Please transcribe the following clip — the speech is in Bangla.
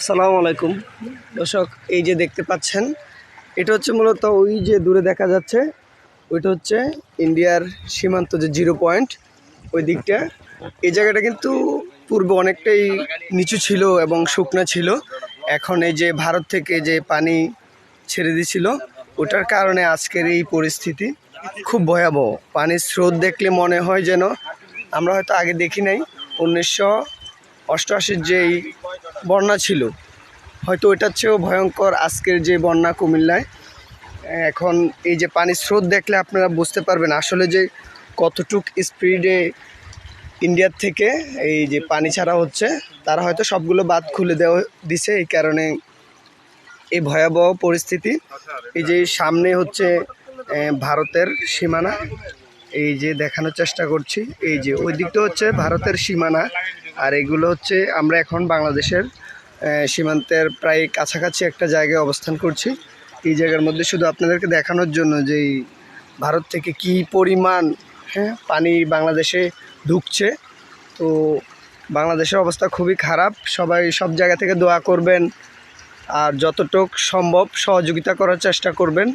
আসসালামু আলাইকুম। দর্শক, এই যে দেখতে পাচ্ছেন, এটা হচ্ছে মূলত ওই যে দূরে দেখা যাচ্ছে, ওইটা হচ্ছে ইন্ডিয়ার সীমান্ত যে জিরো পয়েন্ট, ওই দিকটা। এই জায়গাটা কিন্তু পূর্বে অনেকটাই নিচু ছিল এবং শুকনো ছিল। এখন এই যে ভারত থেকে যে পানি ছেড়ে দিছিল, ওটার কারণে আজকের এই পরিস্থিতি খুব ভয়াবহ। পানির স্রোত দেখলে মনে হয় যেন আমরা হয়তো আগে দেখি নাই, উনিশশো অষ্টআশির যেই বন্যা ছিল। হয়তো ওইটার চেয়েও ভয়ঙ্কর আজকের যে বন্যা কুমিল্লায়। এখন এই যে পানির স্রোত দেখলে আপনারা বুঝতে পারবেন আসলে যে কতটুক স্পিডে ইন্ডিয়ার থেকে এই যে পানি ছাড়া হচ্ছে, তারা হয়তো সবগুলো বাদ খুলে দেওয়া দিছে এই কারণে এই ভয়াবহ পরিস্থিতি। এই যে সামনে হচ্ছে ভারতের সীমানা। এই যে দেখানোর চেষ্টা করছি, এই যে ওই দিকটা হচ্ছে ভারতের সীমানা। আর এগুলো হচ্ছে আমরা এখন বাংলাদেশের সীমান্তের প্রায় কাছাকাছি একটা জায়গায় অবস্থান করছি। এই জায়গার মধ্যে শুধু আপনাদেরকে দেখানোর জন্য যে ভারত থেকে কি পরিমাণ হ্যাঁ পানি বাংলাদেশে ঢুকছে। তো বাংলাদেশের অবস্থা খুবই খারাপ। সবাই সব জায়গা থেকে দোয়া করবেন। আর যতটুক সম্ভব সহযোগিতা করার চেষ্টা করবেন।